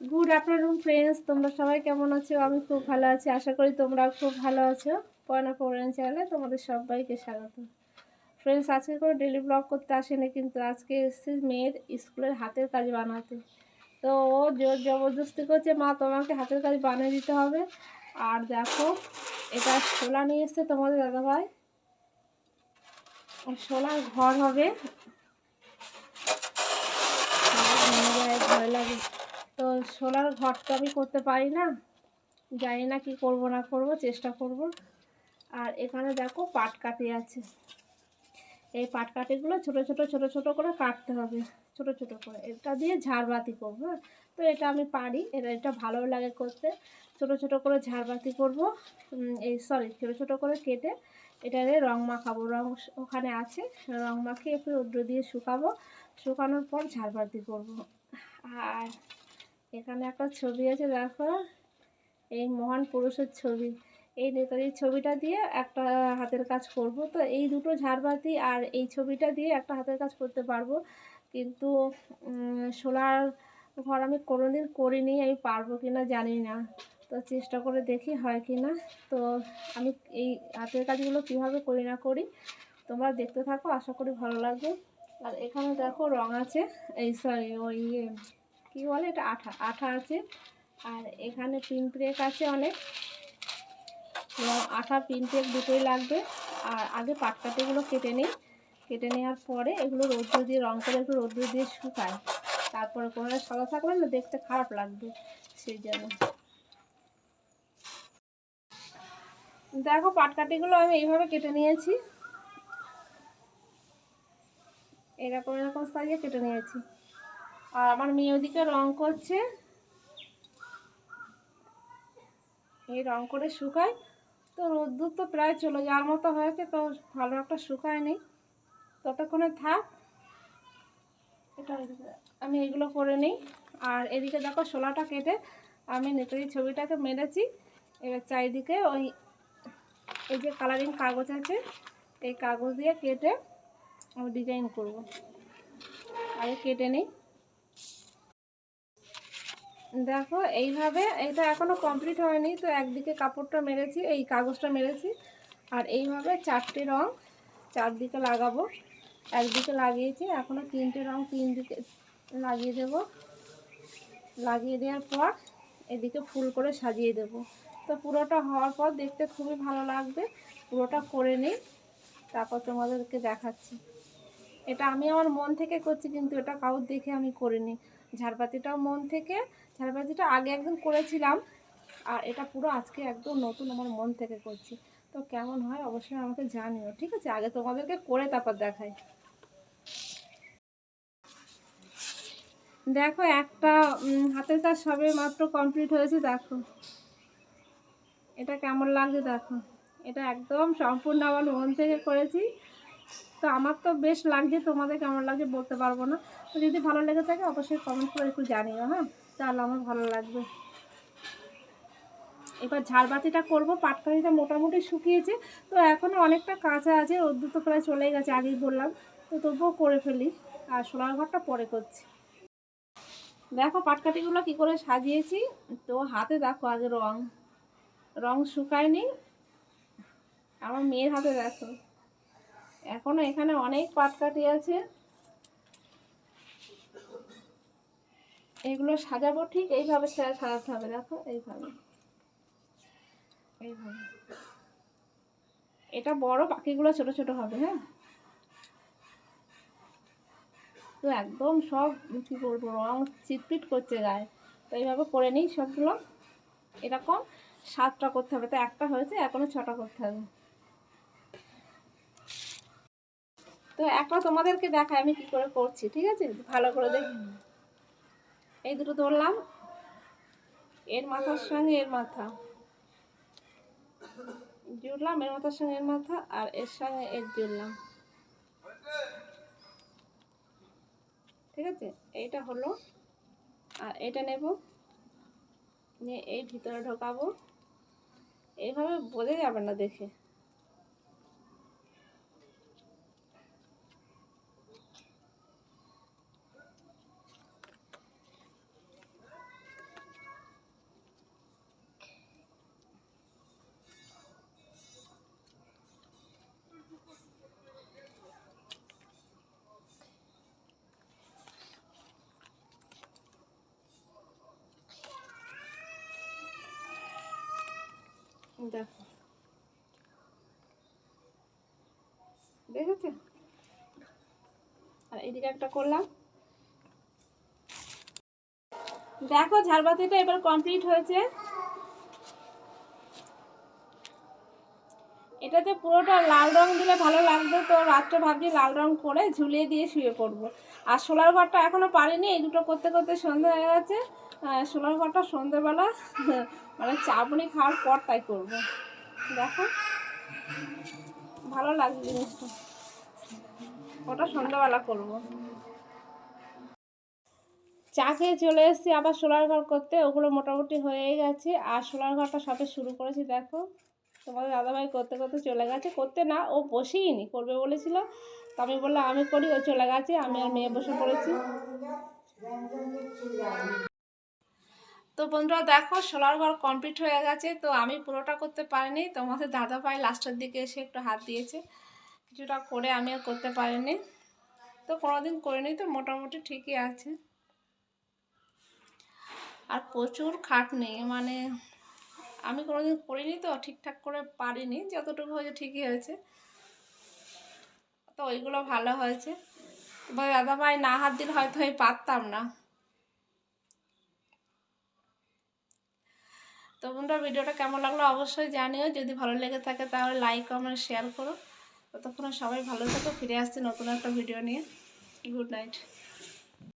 Good afternoon friends তোমরা সবাই কেমন আছো? আমি খুব ভালো আছি। আশা করি তোমরা খুব ভালো আছো। পয়না পৌরাণ চ্যানেলে তোমাদের সবাইকে স্বাগত। ফ্রেন্ডস আজকে কোনো ডেলি ব্লগ করতে আসেনি, কিন্তু আজকে এসেছি মেয়ের স্কুলের হাতের কাজ বানাতে। তো ও জোর জবরদস্তি করছে, মা, তোমাকে হাতের কাজ বানিয়ে দিতে হবে। আর দেখো, এটা শোলা নিয়ে এসছে তোমাদের দাদাভাই। শোলার ঘর হবে। ভয় লাগে। সোলার ঘর তো আমি করতে পারি না। জানি না কি করব, না করব, চেষ্টা করব। আর এখানে দেখো পাট কাটি আছে। এই পাট কাটিগুলো ছোট ছোট ছোট ছোট করে কাটতে হবে। ছোট ছোট করে। এটা দিয়ে ঝাড়বাতি করব হ্যাঁ? তো এটা আমি পারি। এটা এটা ভালো লাগে করতে। ছোট ছোট করে ঝাড়বাতি করব। এই সরি ছোট ছোট করে কেটে এটারে রং মাখাবো। রং ওখানে আছে। রং মাখিয়ে একটু রৌদ্র দিয়ে শুকাবো। শুকানোর পর ঝাড়বাতি করব। আর এখানে একটা ছবি আছে, দেখো। এই মহান পুরুষের ছবি। এই নেতাজির ছবিটা দিয়ে একটা হাতের কাজ করব। তো এই দুটো ঝাড়বাতি আর এই ছবিটা দিয়ে একটা হাতের কাজ করতে পারব। কিন্তু সোলার ঘর আমি কোনোদিন করিনি, আমি পারব কি না জানি না। তো চেষ্টা করে দেখি হয় কি না তো আমি এই হাতের কাজগুলো কীভাবে করি না করি, তোমরা দেখতে থাকো, আশা করি ভালো লাগবে। আর এখানে দেখো রং আছে। এই সরি, ওই কী বলে এটা? আঠা আঠা আছে। আর এখানে পিন ব্রেক আছে অনেক। আঠা পিন ব্রেক দুটোই লাগবে। আর আগে পাটকাটিগুলো কেটে নিই। কেটে নেওয়ার পরে এগুলো রৌদ্র দিয়ে, রং করে একটু রৌদ্র দিয়ে শুকায়। তারপরে কোনো সাদা থাকলে না দেখতে খারাপ লাগবে সেই জন্য। দেখো পাটকাটিগুলো আমি এইভাবে কেটে নিয়েছি। এরকম এরকম সাইজে কেটে নিয়েছি। আর আমার মেয়ে ওদিকে রং করছে। এই রং করে শুকায়। তো রোদ্দুর তো প্রায় চলে যাওয়ার মতো হয়েছে তো ভালো একটা শুকায় নেই ততক্ষণে থাক। এটা আমি এগুলো করে নিই। আর এদিকে দেখো শোলাটা কেটে আমি নেতাজি ছবিটাকে মেরেছি। এবার চারিদিকে ওই, এই যে কালারিং কাগজ আছে, এই কাগজ দিয়ে কেটে আমি ডিজাইন করব। আগে কেটে নিই। দেখো, এইভাবে এটা এখনও কমপ্লিট হয়নি, তো একদিকে কাপড়টা মেরেছি, এই কাগজটা মেরেছি, আর এইভাবে চারটে রং চারদিকে লাগাবো। একদিকে লাগিয়েছি এখনও তিনটে রং তিন দিকে লাগিয়ে দেব। লাগিয়ে দেওয়ার পর এদিকে ফুল করে সাজিয়ে দেব। তো পুরোটা হওয়ার পর দেখতে খুবই ভালো লাগবে। পুরোটা করে নিই, তারপর তোমাদেরকে দেখাচ্ছি। এটা আমি আমার মন থেকে করছি, কিন্তু এটা কাউর দেখে আমি করিনি। ঝাড়বাতিটাও মন থেকে, ঝাড়বাতিটা আগে একদিন করেছিলাম, আর এটা পুরো আজকে একদম নতুন আমার মন থেকে করছি। তো কেমন হয় অবশ্যই আমাকে জানিও, ঠিক আছে? আগে তোমাদেরকে করে তারপর দেখাই। দেখো একটা হাতের কাজ সবে মাত্র কমপ্লিট হয়েছে, দেখো। এটা কেমন লাগছে, দেখো। এটা একদম সম্পূর্ণ আমার মন থেকে করেছি। তো আমার তো বেশ লাগছে, তোমাদের কেমন লাগছে বলতে পারব না। তো যদি ভালো লেগে থাকে, অবশ্যই কমেন্ট করে একটু জানিও হ্যাঁ? তাহলে আমার ভালো লাগবে। এবার ঝাড়বাতিটা করব পাটকানিটা মোটামুটি শুকিয়েছে, তো এখনও অনেকটা কাঁচা আছে রোদ্দুর তো প্রায় চলে গেছে, আগেই বললাম। তো তবুও করে ফেলি, আর সোলার ঘরটা পরে করছি। দেখো পাটকাঠিগুলো কি করে সাজিয়েছি, তো হাতে দেখো আগে রং। রং শুকায়নি, আমার মেয়ের হাতে দেখো। এখনও এখানে অনেক পাটকাঠি আছে। এগুলো সাজাবো ঠিক এইভাবে সাজাতে হবে, দেখো, এইভাবে। এইভাবে। এটা বড়, বাকিগুলো ছোট ছোট হবে হ্যাঁ? তো একদম সব, কী করব রং চিটপিট করছে গায়ে। তো এইভাবে করে নিই সবগুলো। এরকম সাতটা করতে হবে। তো একটা হয়েছে এখনও ছটা করতে হবে। তো একটা তোমাদেরকে দেখায় আমি কি করে করছি, ঠিক আছে? ভালো করে দেখে। এই দুটো ধরলাম। এর মাথার সঙ্গে এর মাথা। জুড়লাম, এর মাথার সঙ্গে এর মাথা আর এর সঙ্গে এর জুড়লাম। ঠিক আছে? এইটা হলো আর এটা নেব। নিয়ে এই ভিতরে ঢোকাবো। এইভাবে বোঝা যাবে না দেখে। দেখো। দেখেছ? আর এদিকে একটা করলাম। দেখো ঝাড়বাতিটা এবার কমপ্লিট হয়েছে। এটাতে পুরোটা লাল রং দিলে ভালো লাগতো তো, রাত্রে ভাবছি লাল রং করে ঝুলিয়ে দিয়ে শুয়ে পড়ব। আর সোলার ঘরটা এখনও পারিনি, এই দুটো করতে করতে সন্ধে হয়ে গেছে। সোলার ঘরটা সন্ধেবেলা মানে চাপুনি খাওয়ার পর তাই করব। দেখো, ভালো লাগছে জিনিসটা। ওটা সন্ধ্যাবেলা করব। চা খেয়ে চলে এসেছি আবার সোলার ঘর করতে, ওগুলো মোটামুটি হয়ে গেছে। আর সোলার ঘরটা সবে শুরু করেছি, দেখো। তোমাদের দাদাভাই করতে করতে চলে গেছে। করতে না, ও বসেই নি করবে বলেছিল। তো আমি বললাম, আমি করি, ও চলে গেছে, আমি আর মেয়ে বসে পড়েছি। তো বন্ধুরা দেখো, সোলার ঘর কমপ্লিট হয়ে গেছে, তো আমি পুরোটা করতে পারিনি। তোমাদের দাদা ভাই লাস্টের দিকে এসে একটু হাত দিয়েছে। কিছুটা করে আমি আর করতে পারিনি। তো কোনোদিন করিনি তো, মোটামুটি ঠিকই আছে। আর প্রচুর খাটনি মানে আমি কোনোদিন করিনি তো, ঠিকঠাক করে পারিনি, যতটুকু হয়েছে ঠিকই হয়েছে। তো ওইগুলো ভালো হয়েছে। দাদা ভাই না হাত দিলে হয়তো আমি পারতাম না। তো বন্ধুরা, ভিডিওটা কেমন লাগল অবশ্যই জানিও। যদি ভালো লেগে থাকে তাহলে লাইক কমেন্ট শেয়ার করো। ততক্ষণ সবাই ভালো থাকো, ফিরে আসছি নতুন একটা ভিডিও নিয়ে। Good night